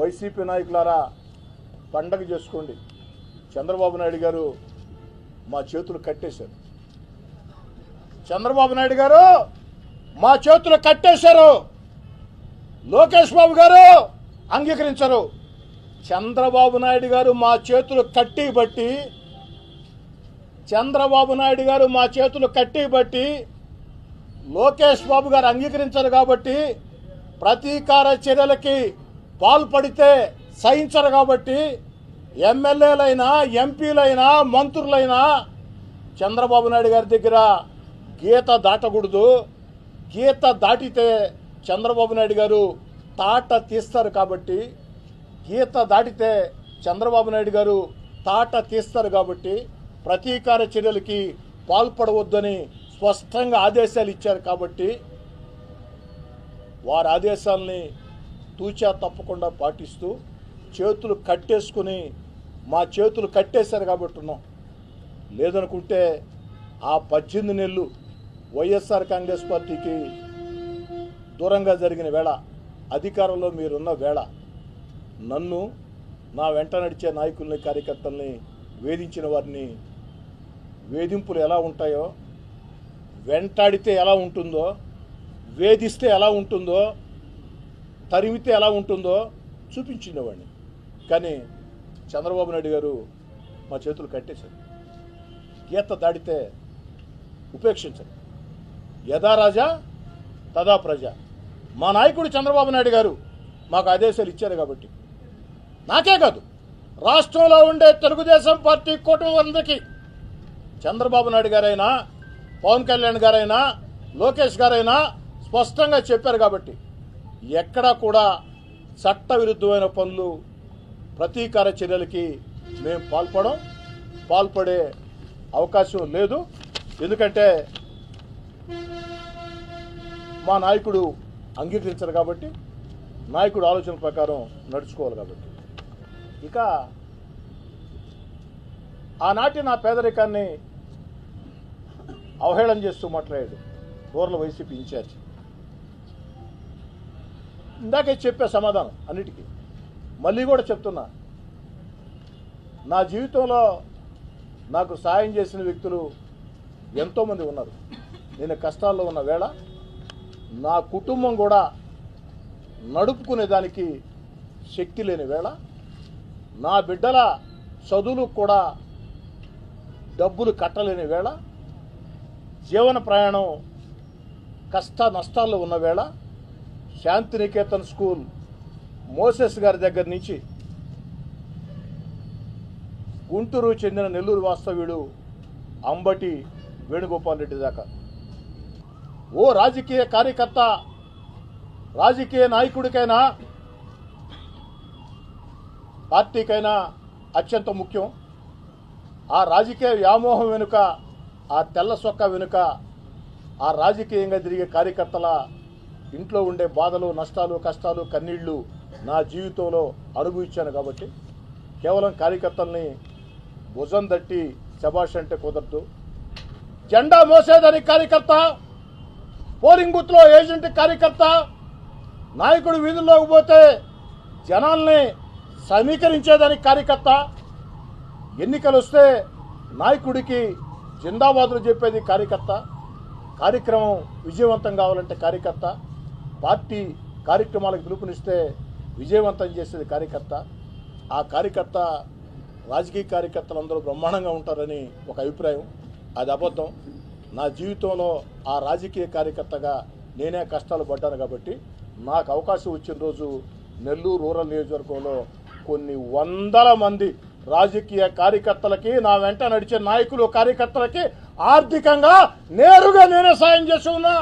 YCP నాయకులారా పండగ చేసుకోండి. చంద్రబాబు నాయుడు గారు మా చేతులు కట్టేశారు. చంద్రబాబు నాయుడు గారు మా చేతులు కట్టేశారు. లోకేష్ బాబు గారు అంగీకరించరు. చంద్రబాబు నాయుడు గారు మా చేతులు కట్టి బట్టి చంద్రబాబు నాయుడు గారు మా చేతులు కట్టి బట్టి లోకేష్ బాబు గారు అంగీకరించరు కాబట్టి ప్రతీకార చర్యలకి పాల్పడితే సహించరు కాబట్టి ఎమ్మెల్యేలైనా ఎంపీలైనా మంత్రులైనా చంద్రబాబు నాయుడు గారి దగ్గర గీత దాటకూడదు. గీత దాటితే చంద్రబాబు నాయుడు గారు తాట తీస్తారు కాబట్టి గీత దాటితే చంద్రబాబు నాయుడు గారు తాట తీస్తారు కాబట్టి ప్రతీకార చర్యలకి పాల్పడవద్దని స్పష్టంగా ఆదేశాలు ఇచ్చారు కాబట్టి వారి ఆదేశాలని తూచా తప్పకుండా పాటిస్తూ చేతులు కట్టేసుకుని మా చేతులు కట్టేశారు కాబట్టి ఉన్నాం. లేదనుకుంటే ఆ పద్దెనిమిది నెలలు వైఎస్ఆర్ కాంగ్రెస్ పార్టీకి దూరంగా జరిగిన వేళ అధికారంలో మీరున్న వేళ నన్ను నా వెంట నడిచే నాయకుల్ని కార్యకర్తల్ని వేధించిన వారిని వేధింపులు ఎలా ఉంటాయో వెంటాడితే ఎలా ఉంటుందో వేధిస్తే ఎలా ఉంటుందో తరిమితే ఎలా ఉంటుందో చూపించినవాడిని కానీ చంద్రబాబు నాయుడు గారు మా చేతులు కట్టేశారు. గీత దాడితే ఉపేక్షించరు. యథా రాజా తదా ప్రజ. మా నాయకుడు చంద్రబాబు నాయుడు గారు మాకు ఆదేశాలు ఇచ్చారు కాబట్టి. నాకే కాదు రాష్ట్రంలో ఉండే తెలుగుదేశం పార్టీ కూటమి చంద్రబాబు నాయుడు గారైనా పవన్ కళ్యాణ్ గారైనా లోకేష్ గారైనా స్పష్టంగా చెప్పారు కాబట్టి ఎక్కడా కూడా చట్టవిరుద్ధమైన పనులు ప్రతీకార చర్యలకి మేము పాల్పడం పాల్పడే అవకాశం లేదు. ఎందుకంటే మా నాయకుడు అంగీకరించరు కాబట్టి నాయకుడు ఆలోచన ప్రకారం నడుచుకోవాలి కాబట్టి. ఇక ఆనాటి నా పేదరికాన్ని అవహేళన చేస్తూ మాట్లాడాడు బోర్ల వైసీపీ ఇన్ఛార్జ్. ఇందాకే చెప్పే సమాధానం అన్నిటికీ. మళ్ళీ కూడా చెప్తున్నా. నా జీవితంలో నాకు సాయం చేసిన వ్యక్తులు ఎంతోమంది ఉన్నారు. నేను కష్టాల్లో ఉన్న వేళ నా కుటుంబం కూడా నడుపుకునే దానికి శక్తి లేని వేళ నా బిడ్డల చదువులు కూడా డబ్బులు కట్టలేని వేళ జీవన ప్రయాణం కష్ట నష్టాల్లో ఉన్న వేళ శాంతినికేతన్ స్కూల్ మోసెస్ గారి దగ్గర నుంచి గుంటూరు చెందిన నెల్లూరు వాస్తవ్యుడు అంబటి వేణుగోపాల్ రెడ్డి దాకా. ఓ రాజకీయ కార్యకర్త రాజకీయ నాయకుడికైనా పార్టీకైనా అత్యంత ముఖ్యం. ఆ రాజకీయ వ్యామోహం వెనుక ఆ తెల్ల సొక్క వెనుక ఆ రాజకీయంగా తిరిగే కార్యకర్తల ఇంట్లో ఉండే బాధలు నష్టాలు కష్టాలు కన్నీళ్ళు నా జీవితంలో అనుభవించాను కాబట్టి కేవలం కార్యకర్తల్ని భుజం తట్టి శబాష్ అంటే కుదరదు. జెండా మోసేదానికి కార్యకర్త పోలింగ్ బూత్లో ఏజెంట్ కార్యకర్త నాయకుడు వీధుల్లోకి పోతే జనాల్ని సమీకరించేదానికి కార్యకర్త. ఎన్నికలు వస్తే నాయకుడికి జిందాబాదులు చెప్పేది కార్యకర్త. కార్యక్రమం విజయవంతం కావాలంటే కార్యకర్త. పార్టీ కార్యక్రమాలకు పిలుపునిస్తే విజయవంతం చేసేది కార్యకర్త. ఆ కార్యకర్త రాజకీయ కార్యకర్తలు అందరూ బ్రహ్మాండంగా ఉంటారని ఒక అభిప్రాయం. అది అబద్ధం. నా జీవితంలో ఆ రాజకీయ కార్యకర్తగా నేనే కష్టాలు పడ్డాను కాబట్టి నాకు అవకాశం వచ్చిన రోజు నెల్లూరు రూరల్ నియోజకవర్గంలో కొన్ని వందల మంది రాజకీయ కార్యకర్తలకి నా వెంట నడిచే నాయకులు కార్యకర్తలకి ఆర్థికంగా నేరుగా నేనే సాయం చేసి ఉన్నా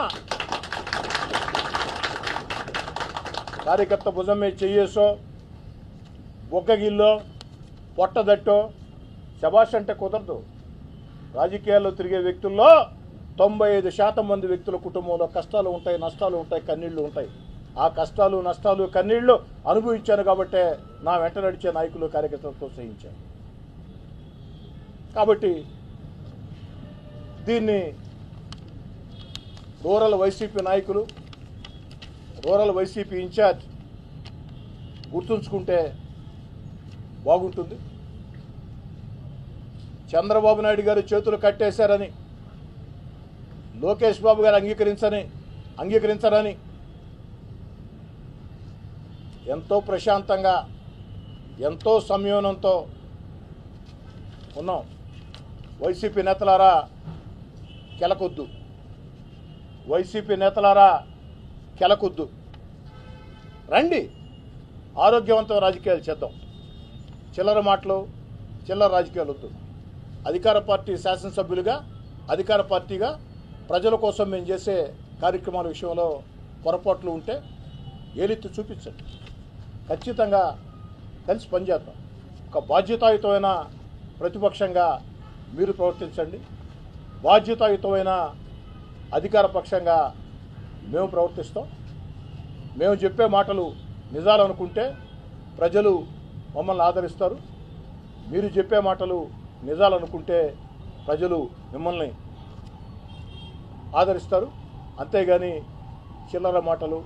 కార్యకర్త భుజం మీద చెయ్యేసో బొగ్గగిల్లో పొట్టదట్టో శబాష్ అంటే కుదరదు. రాజకీయాల్లో తిరిగే వ్యక్తుల్లో తొంభై ఐదు శాతం మంది వ్యక్తుల కుటుంబంలో కష్టాలు ఉంటాయి నష్టాలు ఉంటాయి కన్నీళ్ళు ఉంటాయి. ఆ కష్టాలు నష్టాలు కన్నీళ్ళు అనుభవించాను కాబట్టే నా వెంట నడిచే నాయకులు కార్యకర్తలతో ప్రోత్సహించాను కాబట్టి దీన్ని రూరల్ వైసీపీ నాయకులు రూరల్ వైసీపీ ఇన్ఛార్జ్ గుర్తుంచుకుంటే బాగుంటుంది. చంద్రబాబు నాయుడు గారు చేతులు కట్టేశారని లోకేష్ బాబు గారు అంగీకరించని అంగీకరించరని ఎంతో ప్రశాంతంగా ఎంతో సంయోనంతో ఉన్నాం. వైసీపీ నేతలారా కెలకొద్దు. వైసీపీ నేతలారా కెలకొద్దు. రండి. ఆరోగ్యవంతం రాజకీయాలు చేద్దాం. చిల్లర మాటలు చిల్లర రాజకీయాలు వద్దు. అధికార పార్టీ శాసనసభ్యులుగా అధికార పార్టీగా ప్రజల కోసం మేము చేసే కార్యక్రమాల విషయంలో పొరపాట్లు ఉంటే ఏలెత్తి చూపించండి. ఖచ్చితంగా కలిసి పనిచేద్దాం. ఒక బాధ్యతాయుతమైన ప్రతిపక్షంగా మీరు ప్రవర్తించండి. బాధ్యతాయుతమైన అధికార పక్షంగా మేము ప్రవర్తిస్తాం. మేము చెప్పే మాటలు నిజాలు అనుకుంటే ప్రజలు మమ్మల్ని ఆదరిస్తారు. మీరు చెప్పే మాటలు నిజాలనుకుంటే ప్రజలు మిమ్మల్ని ఆదరిస్తారు. అంతేగాని చిల్లర మాటలు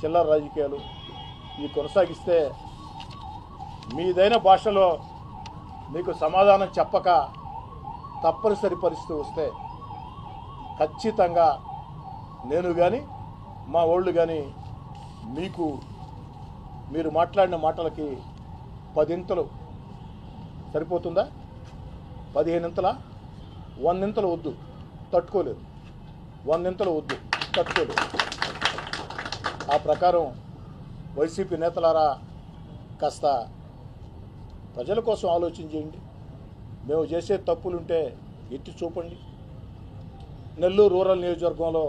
చిల్లర రాజకీయాలు ఇవి కొనసాగిస్తే మీదైన భాషలో మీకు సమాధానం చెప్పక తప్పనిసరి పరిస్థితి వస్తే ఖచ్చితంగా నేను కానీ మా వాళ్ళు కానీ మీకు మీరు మాట్లాడిన మాటలకి పదింతలు సరిపోతుందా? పదిహేనింతల? వందింతలు వద్దు తట్టుకోలేదు. వందింతలు వద్దు తట్టుకోలేదు. ఆ ప్రకారం వైసీపీ నేతలారా కాస్త ప్రజల కోసం ఆలోచన చేయండి. మేము చేసే తప్పులుంటే ఎత్తి చూపండి. నెల్లూరు రూరల్ నియోజకవర్గంలో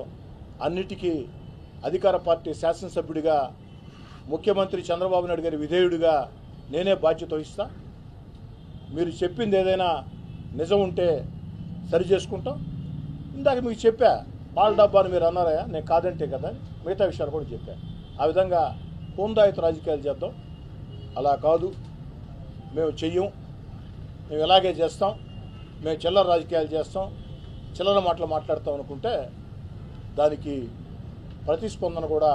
అన్నిటికీ అధికార పార్టీ శాసనసభ్యుడిగా ముఖ్యమంత్రి చంద్రబాబు నాయుడు గారి విధేయుడిగా నేనే బాధ్యత వహిస్తా. మీరు చెప్పింది ఏదైనా నిజం ఉంటే సరి చేసుకుంటాం. ఇందాక మీకు చెప్పా పాల డబ్బాని మీరు అన్నారయ్యా నేను కాదంటే కదా మిగతా విషయాలు కూడా చెప్పా. ఆ విధంగా హోందాయుత రాజకీయాలు చేద్దాం. అలా కాదు. మేము చెయ్యం. మేము ఇలాగే చేస్తాం. మేము చిల్లర రాజకీయాలు చేస్తాం. చిల్లర మాటలు మాట్లాడతాం అనుకుంటే దానికి ప్రతిస్పందన కూడా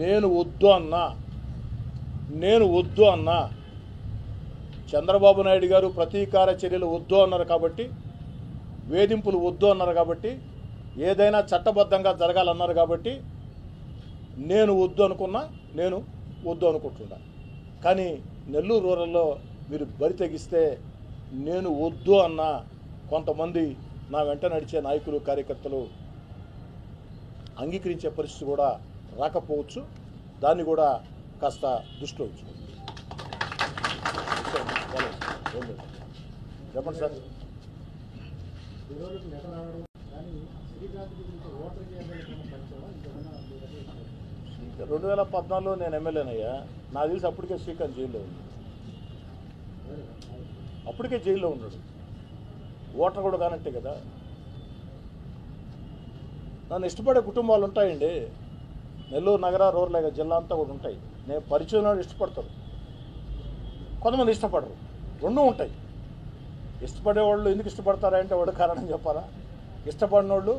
నేను వద్దు అన్నా నేను వద్దు అన్నా చంద్రబాబు నాయుడు గారు ప్రతీకార చర్యలు వద్దు అన్నారు కాబట్టి వేధింపులు వద్దు అన్నారు కాబట్టి ఏదైనా చట్టబద్ధంగా జరగాలన్నారు కాబట్టి నేను వద్దు అనుకున్నా నేను వద్దు అనుకుంటున్నా. కానీ నెల్లూరు రూరల్లో మీరు బరి తెగిస్తే నేను వద్దు అన్న కొంతమంది నా వెంట నడిచే నాయకులు కార్యకర్తలు అంగీకరించే పరిస్థితి కూడా రాకపోవచ్చు. దాన్ని కూడా కాస్త దృష్టిలో ఉంచుకోండి. చెప్పండి సార్. రెండు వేల పద్నాలుగులో నేను ఎమ్మెల్యేనయ్యా. నాకు తెలిసి అప్పటికే శ్రీకాంత్ జైల్లో ఉంది అప్పటికే జైల్లో ఉన్నాడు. ఓటర్ కూడా కానట్టే కదా. నన్ను ఇష్టపడే కుటుంబాలు ఉంటాయండి. నెల్లూరు నగర రూరల్ జిల్లా అంతా కూడా ఉంటాయి. నేను పరిచయం వాడు ఇష్టపడతారు. కొంతమంది ఇష్టపడరు. రెండూ ఉంటాయి. ఇష్టపడే వాళ్ళు ఎందుకు ఇష్టపడతారంటే వాడు కారణం చెప్పాలా? ఇష్టపడిన వాళ్ళు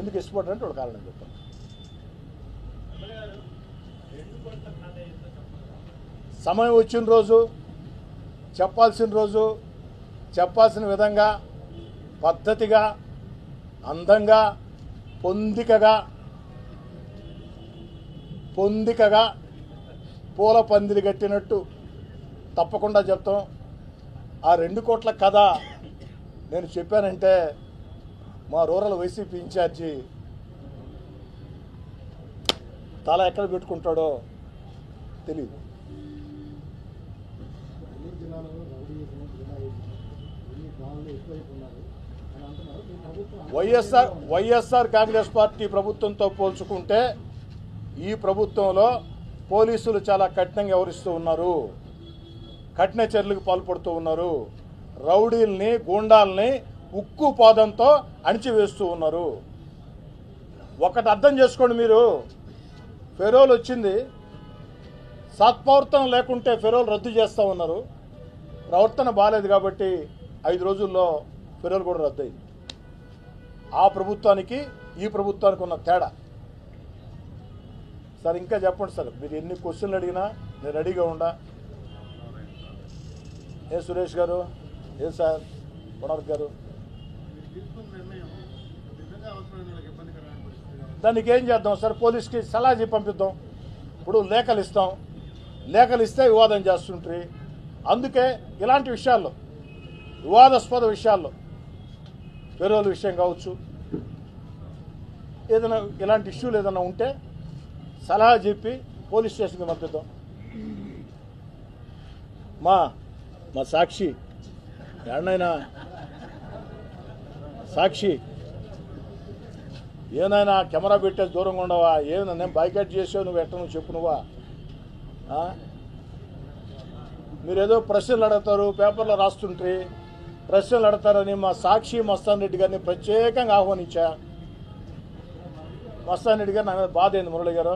ఎందుకు ఇష్టపడరంటే వాడు కారణం చెప్పాలి. సమయం వచ్చిన రోజు చెప్పాల్సిన రోజు చెప్పాల్సిన విధంగా పద్ధతిగా అందంగా పొందికగా పొందికగా పూల పందిరి కట్టినట్టు తప్పకుండా చెప్తాం. ఆ రెండు కోట్ల కథ నేను చెప్పానంటే మా రూరల్ వైసీపీ ఇన్ఛార్జి తల ఎక్కడ పెట్టుకుంటాడో తెలియదు జిల్లాలో గుండాయిజం ఎక్కువైపోయినారు వైఎస్ఆర్ వైఎస్ఆర్ కాంగ్రెస్ పార్టీ ప్రభుత్వంతో పోల్చుకుంటే ఈ ప్రభుత్వంలో పోలీసులు చాలా కఠినంగా వ్యవహరిస్తూ ఉన్నారు. కఠిన చర్యలకు పాల్పడుతూ ఉన్నారు. రౌడీల్ని గూండాల్ని ఉక్కు పాదంతో అణిచివేస్తూ ఉన్నారు. ఒకటి అర్థం చేసుకోండి మీరు. ఫెరోల్ వచ్చింది. సత్ప్రవర్తన లేకుంటే ఫెరోల్ రద్దు చేస్తూ ఉన్నారు. ప్రవర్తన బాగాలేదు కాబట్టి ఐదు రోజుల్లో పిల్లలు కూడా రద్దు అయింది ఆ ప్రభుత్వానికి ఈ ప్రభుత్వానికి ఉన్న తేడా. సార్ ఇంకా చెప్పండి సార్ మీరు ఎన్ని క్వశ్చన్లు అడిగినా నేను రెడీగా ఉండా. ఏ సురేష్ గారు ఏ సార్ కొనర్ గారు? దానికి ఏం చేద్దాం సార్ పోలీస్కి సలహా చెప్పి పంపిద్దాం. ఇప్పుడు లేఖలు ఇస్తాం. లేఖలు ఇస్తే వివాదం చేస్తుంటారు అందుకే ఇలాంటి విషయాల్లో వివాదాస్పద విషయాల్లో పెరోల్ విషయం కావచ్చు. ఏదైనా ఇలాంటి ఇష్యూలు ఏదైనా ఉంటే సలహా చెప్పి పోలీస్ స్టేషన్కి పంపిద్దాం. మా మా సాక్షి ఎన్నైనా సాక్షి ఏనైనా కెమెరా పెట్టే దూరంగా ఉండవా? ఏమైనా నేను బైకట్ చేసావు నువ్వు ఎట్ట నువ్వు చెప్పు నువ్వా? మీరు ఏదో ప్రశ్నలు అడుగుతారు పేపర్లో రాస్తుంటే ప్రశ్నలు అడతారని మా సాక్షి మస్తాన్ రెడ్డి గారిని ప్రత్యేకంగా ఆహ్వానించా. మస్తాన్ రెడ్డి గారు నా మీద బాధ అయింది మురళి గారు?